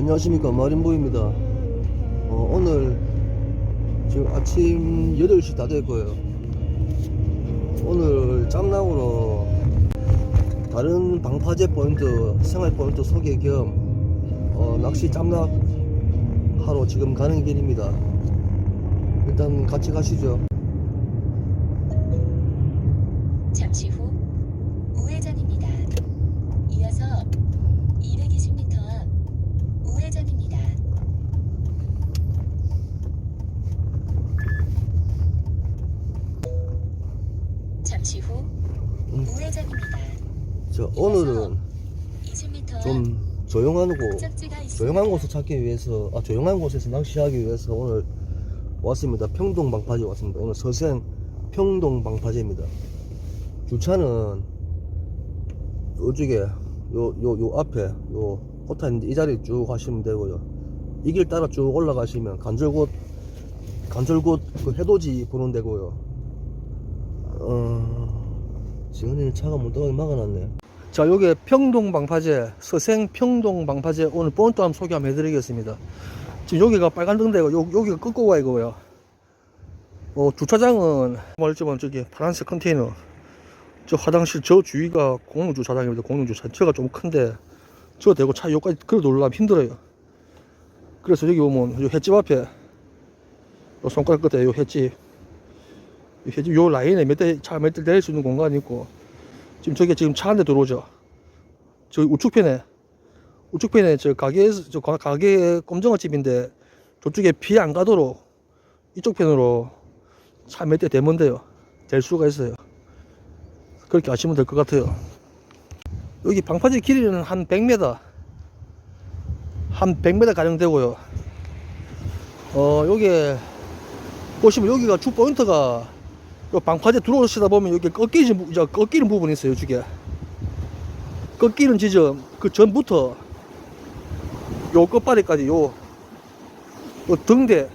안녕하십니까. 마린보입니다. 어, 오늘 지금 아침 8시 다 됐고요. 오늘 짬낭으로 다른 방파제 포인트 생활 포인트 소개 겸 어, 낚시 짬낭 하러 지금 가는 길입니다. 일단 같이 가시죠. 잠시 후 우회전입니다. 이어서 220m 앞 우회전입니다. 잠시 후 음, 우회전입니다. 저 오늘은 20m 좀 조용한 곳. 조용한 곳을 찾기 위해서 아 조용한 곳에서 낚시하기 위해서 오늘 왔습니다. 평동 방파제 왔습니다. 오늘 서생 평동 방파제입니다. 주차는 요쪽에 요 요 요 앞에 요 호탄 이 자리 쭉 가시면 되고요. 이 길 따라 쭉 올라가시면 간절곶 간절곶 그 해돋이 보는 데고요. 어 지금 차가 문득 막아놨네 자, 요게 평동 방파제, 서생 평동 방파제 오늘 본또 한번 소개 한번 해드리겠습니다. 지금 여기가 빨간 등대고 요, 여기가 끝고 가 이거예요. 어, 주차장은 말지만 저기 파란색 컨테이너, 저 화장실 저 주위가 공용 주차장입니다. 공용 주차장가 좀 큰데 저 대고 차 여기까지 걸어 올라가면 힘들어요. 그래서 여기 오면 요 횟집 앞에 요 손가락 끝에 요 횟집, 요 횟집 요 라인에 몇 대 차 몇 대 내릴 수 있는 공간이 있고 지금 저게 지금 차 한 대 들어오죠. 저 우측편에 우측편에 저 가게에서 저 가- 가게 꼼정어 집인데 저쪽에 비 안 가도록 이쪽 편으로 차 몇 대 대면 돼요. 될 수가 있어요. 그렇게 아시면 될 것 같아요. 여기 방파제 길이는 한 100m 한 100m 가량 되고요. 어 여기 보시면 여기가 주 포인트가 요 방파제 들어오시다 보면 여기 저 꺾이는 부분이 있어요, 이쪽에. 꺾이는 지점, 그 전부터 요 끝발이까지 요, 요 등대,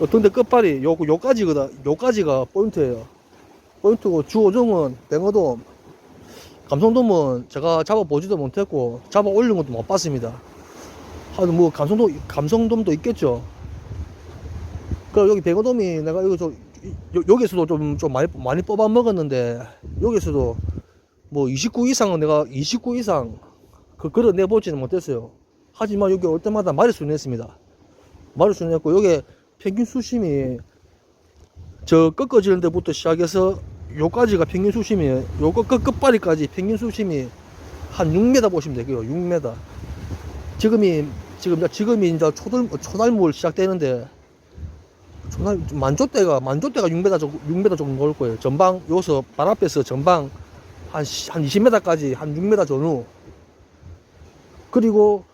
요 등대 끝발이 요, 요까지거든. 요까지가 포인트예요. 포인트고 주 오종은 뱅어돔, 감성돔은 제가 잡아보지도 못했고, 잡아 올린 것도 못 봤습니다. 하여튼 뭐 감성돔, 감성돔도 있겠죠. 그 여기 뱅어돔이 내가 저 요- 여기서도 좀, 좀 많이, 많이 뽑아 먹었는데, 여기서도 뭐 29 이상은 내가 29 이상 그, 걸어 내보지는 못했어요. 하지만 여기 올 때마다 마리수는 했습니다. 마리수는 했고, 여기 평균 수심이 저 꺾어지는 데부터 시작해서 요까지가 평균 수심이, 요 끝, 끝, 끝발이까지 평균 수심이 한 6m 보시면 되고요. 6m. 지금이, 지금, 지금이 이제 초들, 초달물 시작되는데, 정말 만조대가 만조대가 6m 정도 6m 정도 나올 거예요. 전방 여기서 발 앞에서 전방 한, 시- 한 20m까지 한 6m 전후. 그리고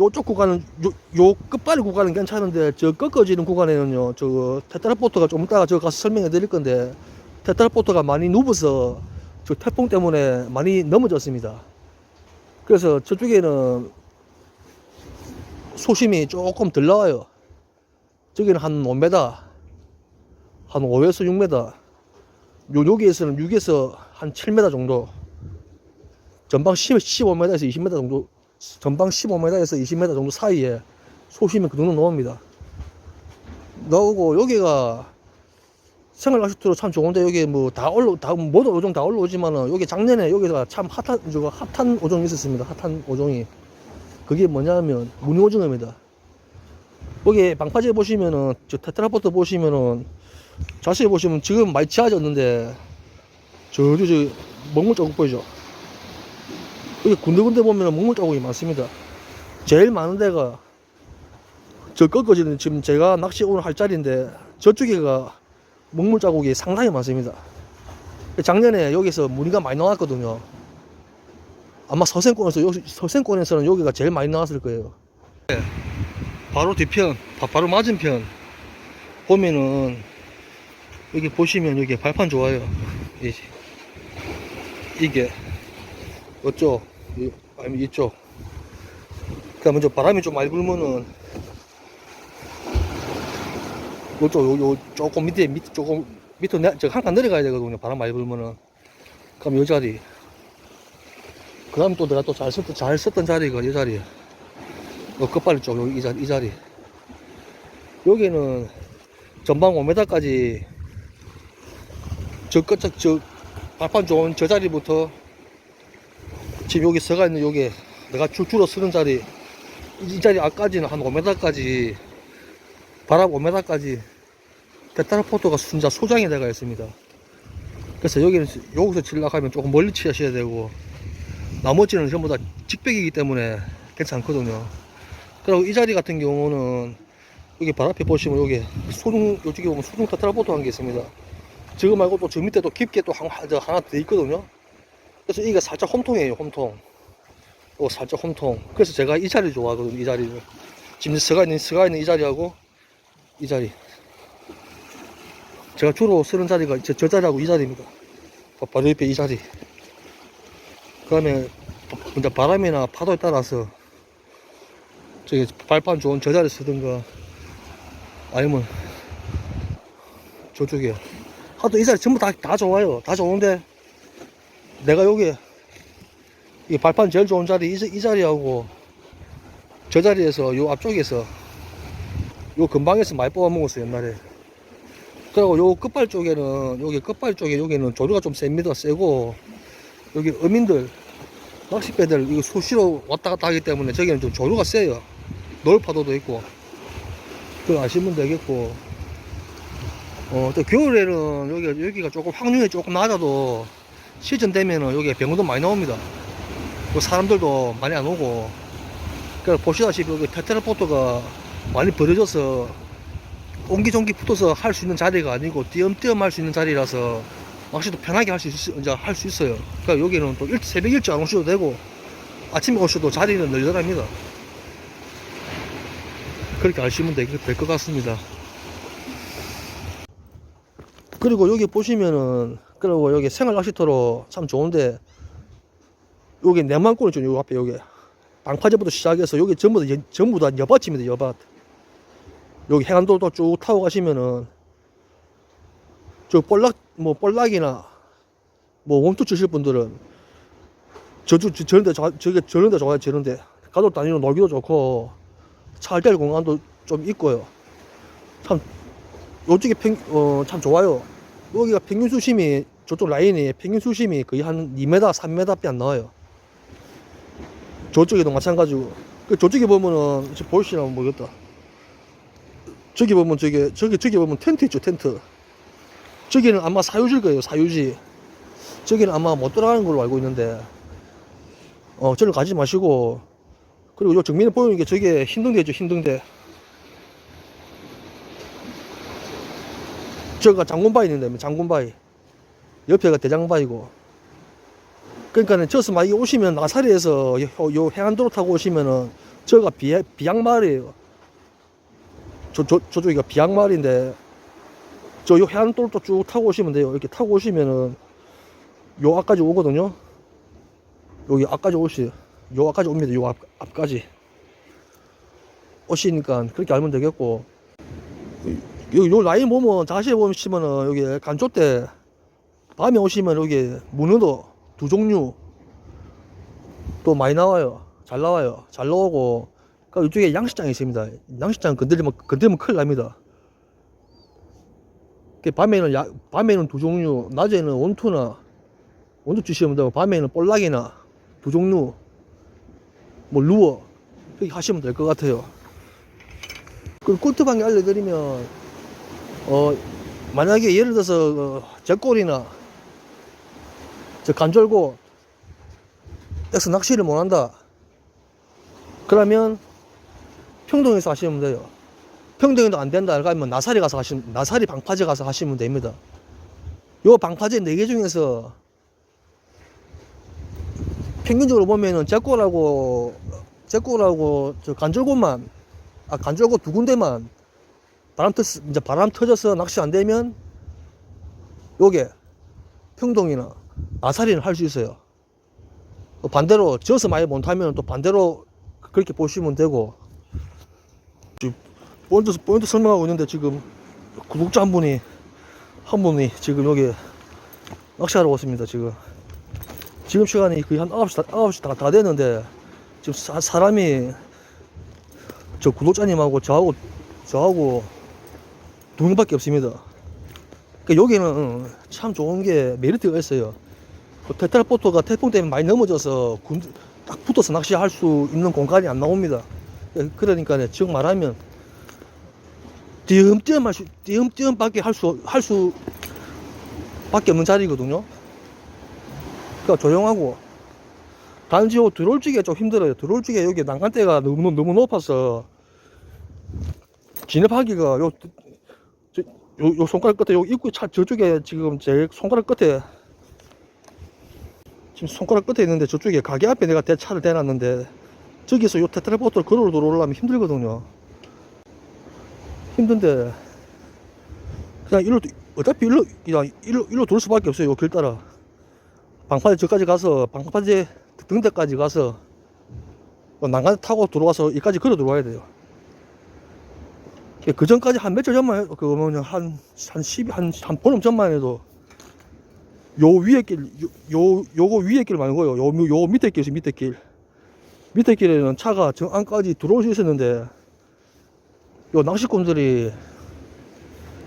요쪽 구간은 요, 요 끝발이 구간은 괜찮은데 저 꺾어지는 구간에는요 저 테트라포트가 좀 이따가 저 가서 설명해 드릴 건데 테트라포트가 많이 누워서 저 태풍 때문에 많이 넘어졌습니다. 그래서 저쪽에는 소심이 조금 덜 나와요. 저기는 한 5m, 한 5에서 6m, 요, 여기에서는 6에서 한 7m 정도, 전방 10, 15m에서 20m 정도, 전방 15m에서 20m 정도 사이에 소심이 그 정도 나옵니다. 나오고, 여기가 생활 낚시터로 참 좋은데, 여기 뭐 다 올라, 다, 모든 오종 다 올라오지만은, 여기 작년에 여기가 참 핫한, 저거 핫한 오종이 있었습니다. 핫한 오종이. 그게 뭐냐면, 무늬오징어입니다. 거기 방파제 보시면은 저 테트라포트 보시면은 자세히 보시면 지금 많이 지어졌는데 저저 저 먹물 자국 보이죠? 여기 군데군데 보면은 먹물 자국이 많습니다. 제일 많은 데가 저 꺾어지는 지금 제가 낚시 오늘 할 자리인데 저쪽에가 먹물 자국이 상당히 많습니다. 작년에 여기서 무늬가 많이 나왔거든요. 아마 서생권에서 여기 서생권에서는 여기가 제일 많이 나왔을 거예요. 바로 뒤편, 바- 바로 맞은편 보면은 여기 보시면 여기 발판 좋아요. 이, 이게 이쪽, 이- 아니면 이쪽. 그러니까 먼저 바람이 좀 많이 불면은 요쪽, 요, 요 조금 밑에 밑 조금 밑으로 내, 저 한칸 내려가야 되거든요. 바람 많이 불면은. 그럼 요 자리. 그 다음 또 내가 또 잘 썼던 잘 썼던 자리가 이 자리. 요 끝발이 쪽, 여기 이 자리, 이 자리. 여기는 전방 5m까지 저 끝, 저, 저, 발판 좋은 저 자리부터 지금 여기 서가 있는 여기 내가 줄, 줄어 서는 자리 이, 이 자리 앞까지는 한 5m까지 바람 5m까지 테트라포트가 순자 소장이 되어 있습니다. 그래서 여기는 여기서 질락하면 조금 멀리 치셔야 되고 나머지는 전부 다 직백이기 때문에 괜찮거든요. 그리고 이 자리 같은 경우는 여기 발 앞에 보시면 여기 소중 이쪽에 보면 소중 테트라포트 한게 있습니다. 저거 말고 또 저 밑에 또 깊게 또 한, 저 하나 더 있거든요. 그래서 이게 살짝 홈통이에요, 홈통. 어, 살짝 홈통. 그래서 제가 이 자리 좋아하거든요, 이 자리를. 지금 서가 있는, 서가 있는 이 자리하고 이 자리. 제가 주로 쓰는 자리가 저, 저 자리하고 이 자리입니다. 바- 바로 옆에 이 자리. 그 다음에 바람이나 파도에 따라서 저기 발판 좋은 저 자리 쓰든가 아니면 저쪽에 하도 이 자리 전부 다, 다 좋아요. 다 좋은데 내가 여기 이 발판 제일 좋은 자리 이, 자- 이 자리하고 저 자리에서 요 앞쪽에서 요 근방에서 많이 뽑아 먹었어요 옛날에 그리고 요 끝발 쪽에는 여기 끝발 쪽에 여기는 조류가 좀 셉니다 세고 여기 어민들 낚싯배들 이거 수시로 왔다 갔다 하기 때문에 저기는 좀 조류가 세요 노을 파도도 있고 그거 아시면 되겠고 어, 또 겨울에는 여기, 여기가 조금 확률이 조금 낮아도 시즌 되면은 여기 병도 많이 나옵니다. 그 사람들도 많이 안 오고. 그래서 보시다시피 여기 테트라포트가 많이 버려져서 옹기종기 붙어서 할 수 있는 자리가 아니고 띄엄띄엄 할 수 있는 자리라서 낚시도 편하게 할 수 있, 이제 할 수 있어요. 그러니까 여기는 또 일, 새벽 일찍 안 오셔도 되고 아침에 오셔도 자리는 널널합니다. 그렇게 아시면 될 것 같습니다. 그리고 여기 보시면은 그리고 여기 생활 낚시터로 참 좋은데 여기 내만골 있죠 요 앞에 여기 방파제부터 시작해서 여기 전부 다 여- 전부 다 여밭입니다 여밭 여기 해안도로 쭉 타고 가시면은 저 볼락 뭐 볼락이나 뭐 원투 치실 분들은 저주 저- 저런데 저런데 좋아요 저런데 가족 단위로 놀기도 좋고 차할 공간도 좀 있고요 참 요쪽에 평, 어, 참 좋아요. 여기가 평균 수심이, 저쪽 라인이 평균 수심이 거의 한 2m, 3m밖에 안 나와요. 저쪽에도 마찬가지고. 그 저쪽에 보면은, 보시면 모르겠다. 저기 보면 저기, 저기, 저기 보면 텐트 있죠, 텐트. 저기는 아마 사유지일 거예요, 사유지. 저기는 아마 못 들어가는 걸로 알고 있는데, 어, 저를 가지 마시고, 그리고 요 정면에 보이는 게 저게 흰등대죠, 흰등대. 저가 장군바위 있는데 장군바위. 옆에가 대장바위고. 그러니까는 저서 만약에 오시면 나사리에서 요, 요 해안도로 타고 오시면은 저가 비, 비양마을이에요. 저, 저, 저쪽이가 비양마을인데 저 요 해안도로 쭉 타고 오시면 돼요. 이렇게 타고 오시면은 요 앞까지 오거든요. 여기 앞까지 오시. 요 앞까지 옵니다 요 앞, 앞까지 오시니까 그렇게 알면 되겠고 여기 요 라인 보면 자세히 보시면은 여기 간조 때 밤에 오시면 여기 문어도 두 종류 또 많이 나와요. 잘 나와요. 잘 나오고 그 이쪽에 양식장이 있습니다. 양식장 건드리면 건드리면 큰일 납니다. 그 밤에는 야, 밤에는 두 종류, 낮에는 원투나 원투 주시면 되고 밤에는 볼락이나 두 종류 뭐 루어 그렇게 하시면 될 것 같아요. 그리고 꿀트방에 알려드리면 어, 만약에 예를 들어서, 어, 제골이나, 저 간절고, 에서 낚시를 못 한다. 그러면, 평동에서 하시면 돼요. 평동에도 안 된다. 그러면 나사리 가서 하시면, 나사리 방파제 가서 하시면 됩니다. 요 방파제 4개 중에서, 평균적으로 보면은 제골하고, 제골하고, 저 간절고만, 아, 간절고 두 군데만, 바람 터 이제 바람 터져서 낚시 안 되면 요게 평동이나 아사리는 할 수 있어요. 또 반대로 저서 많이 못하면 또 반대로 그렇게 보시면 되고 지금 포인트 포인트 설명하고 있는데 지금 구독자 한 분이 한 분이 지금 여기 낚시하러 왔습니다 지금 지금 시간이 거의 한 9시 다, 9시 다, 다 됐는데 지금 사, 사람이 저 구독자님하고 저하고 저하고 두 명밖에 없습니다. 그러니까 여기는 참 좋은 게 메리트가 있어요. 그 테트라포트가 태풍 때문에 많이 넘어져서 군, 딱 붙어서 낚시할 수 있는 공간이 안 나옵니다. 그러니까 즉 말하면 띄엄띄엄 할 수, 띄엄띄엄 밖에 할 수, 할 수 밖에 없는 자리거든요. 그러니까 조용하고 단지 요 들어올 적에 좀 힘들어요. 들어올 적에 여기 난간대가 너무 너무 높아서 진입하기가 요, 저, 요, 요 손가락 끝에 요 입구 차 저쪽에 지금 제 손가락 끝에 지금 손가락 끝에 있는데 저쪽에 가게 앞에 내가 대 차를 대놨는데 저기서 요 테트라포트를 걸어 들어오려면 힘들거든요. 힘든데 그냥 일로 어차피 일로 그냥 일로 일로 돌 수밖에 없어요. 요 길 따라 방파제 저까지 가서 방파제 등대까지 가서 난간 타고 들어와서 여기까지 걸어 들어와야 돼요. 그 전까지 한 며칠 전만 해도 그 뭐냐 한 한 10, 한 한 보름 전만 해도 요 위에 길, 요, 요, 요거 위에 길 말고요. 요, 요 밑에 길, 있어요, 밑에 길. 밑에 길에는 차가 정 안까지 들어올 수 있었는데, 요 낚시꾼들이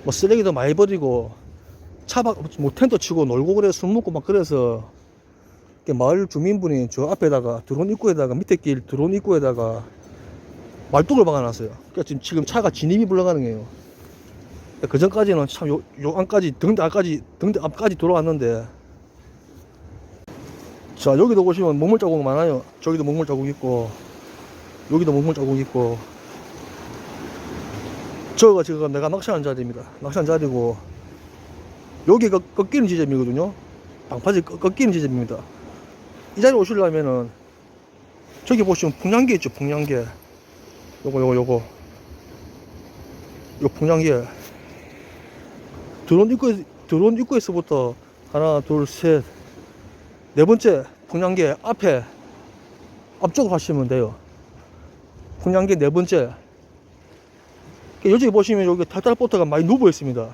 뭐 쓰레기도 많이 버리고, 차박, 뭐 텐트 치고 놀고 그래, 술 먹고 막 그래서, 마을 주민분이 저 앞에다가, 드론 입구에다가, 밑에 길 드론 입구에다가, 말뚝을 박아놨어요. 그러니까 지금, 지금 차가 진입이 불가능해요. 그 전까지는 참 요, 요 안까지 등대 앞까지 등대 앞까지 들어왔는데. 자 여기도 보시면 먹물 자국 많아요. 저기도 먹물 자국 있고 여기도 먹물 자국 있고. 저가 지금 내가 낚시하는 자리입니다. 낚시하는 자리고 여기가 꺾이는 지점이거든요 방파제 꺾- 꺾이는 지점입니다 이 자리 오시려면은 저기 보시면 풍량계 있죠 풍량계 요거 요거 요거 요 풍량계 드론 입구 드론 입구에서부터 하나 둘 셋 네 번째 풍량계 앞에 앞쪽으로 하시면 돼요. 풍량계 네 번째. 그 여기 보시면 여기 탈탈 보트가 많이 누워 있습니다.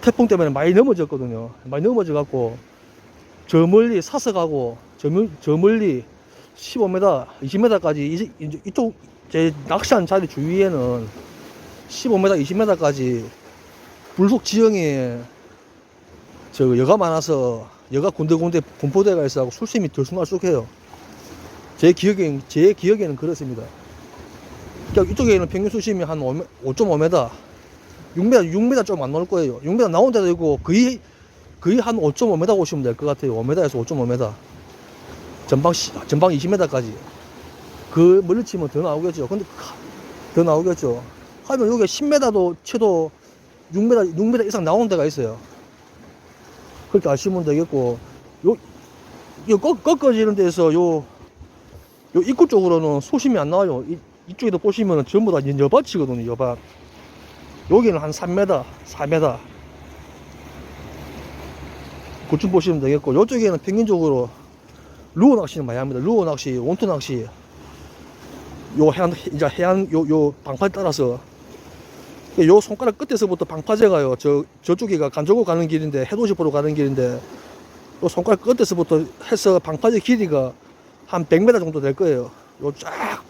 태풍 때문에 많이 넘어졌거든요. 많이 넘어져 갖고 저 멀리 사서 가고 저, 멀- 저 멀리 15m, 20m까지 이제 이쪽 제 낚시한 자리 주위에는 15m, 20m까지 불속 지형에 저 여가 많아서 여가 군데군데 분포대가 있어서 술심이 들쑥날쑥해요. 제 기억에 제 기억에는 그렇습니다. 그러니까 이쪽에는 평균 수심이 한 5.5m, 6m, 6m 좀 안 나올 거예요. 6m 나온 데도 있고 거의 거의 한 5.5m 보시면 될 것 같아요. 5m에서 5.5m. 전방 시- 전방 20m까지. 그 멀리 치면 더 나오겠죠. 근데 더 나오겠죠. 하면 여기 10m도 채도 6m, 6m 이상 나오는 데가 있어요. 그렇게 아시면 되겠고, 요, 요 꺾, 꺾어지는 데서 요, 요 입구 쪽으로는 소심이 안 나와요. 이, 이쪽에도 보시면 전부 다 여밭이거든요, 여밭. 여기는 한 3m, 4m. 그쯤 보시면 되겠고, 요쪽에는 평균적으로 루어 낚시는 많이 합니다. 루어 낚시, 원투 낚시. 요 해안, 이제 해안, 요, 요 방파에 따라서 요 손가락 끝에서부터 방파제가요. 저 저쪽이가 간저고 가는 길인데 해돋이보러 가는 길인데 요 손가락 끝에서부터 해서 방파제 길이가 한 100m 정도 될 거예요. 요 쫙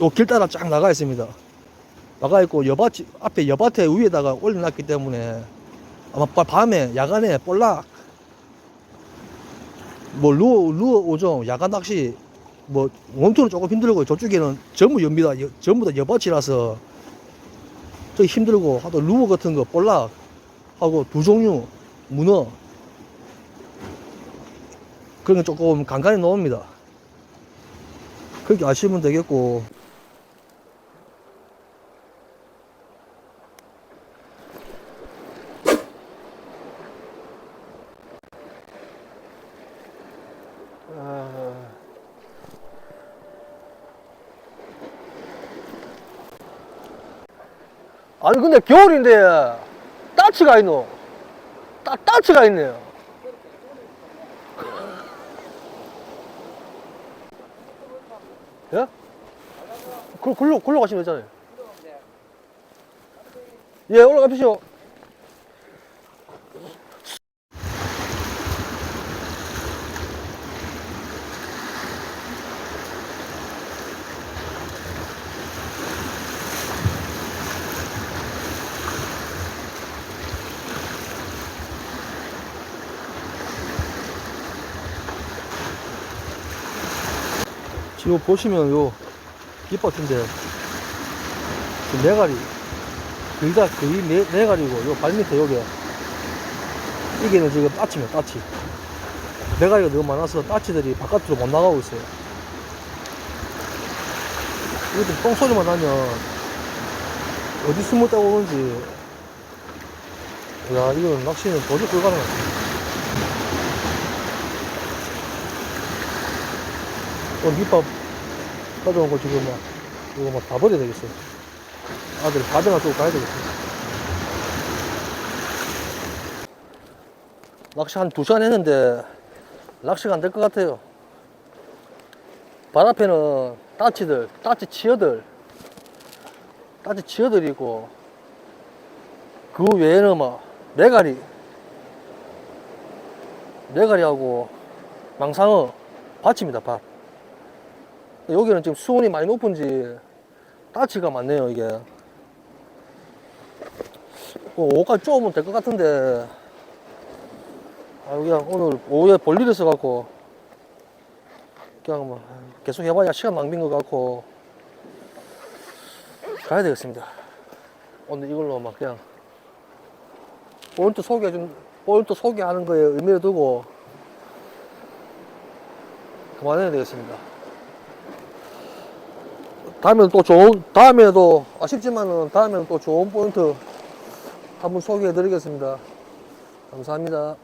요 길 따라 쫙 나가 있습니다. 나가 있고 여밭 앞에 여밭에 위에다가 올려놨기 때문에 아마 바- 밤에 야간에 볼락 뭐 루어 루어 오종 야간 낚시 뭐 원투는 조금 힘들고 저쪽에는 전부. 여- 전부 다 여밭이라서 좀 힘들고 하도 루어 같은 거 볼락 하고 두 종류 문어 그런 게 조금 간간히 나옵니다. 그렇게 아시면 되겠고 아니 근데 겨울인데 따치가 있노? 따, 따치가 있네요. 예? 그, 글로, 글로 가시면 되잖아요. 예 올라가십시오 지금 보시면 요 깃밭인데 그 네가리 길다 거의 네, 네가리고 요 발밑에 요게 이게는 지금 따치면 따치. 네가리가 너무 많아서 따치들이 바깥으로 못 나가고 있어요. 이것도 똥소리만 나면 어디 숨었다 오는지. 야 이거는 낚시는 도저히 불가능하다 어, 밑밥 가져온 거 지금 막, 이거 막 다 버려야 되겠어. 아들 밥이나 좀 가야 되겠어. 낚시 한두 시간 했는데, 낚시가 안 될 것 같아요. 발 앞에는 따치들, 따치 치어들, 따치 치어들이고, 그 외에는 막, 메가리, 메가리하고, 망상어, 밭입니다, 밭. 여기는 지금 수온이 많이 높은지 따치가 많네요 이게. 뭐 옷까지 쪼으면 될 것 같은데. 아 그냥 오늘 오후에 볼 일이 있어갖고 그냥 뭐 계속 해봐야 시간 낭비인 것 같고 가야 되겠습니다. 오늘 이걸로 막 그냥 포인트 소개해준 포인트 소개하는 거에 의미를 두고 그만해야 되겠습니다 다음에는 또 좋은, 다음에도 아쉽지만은 다음에는 또 좋은 포인트 한번 소개해 드리겠습니다. 감사합니다.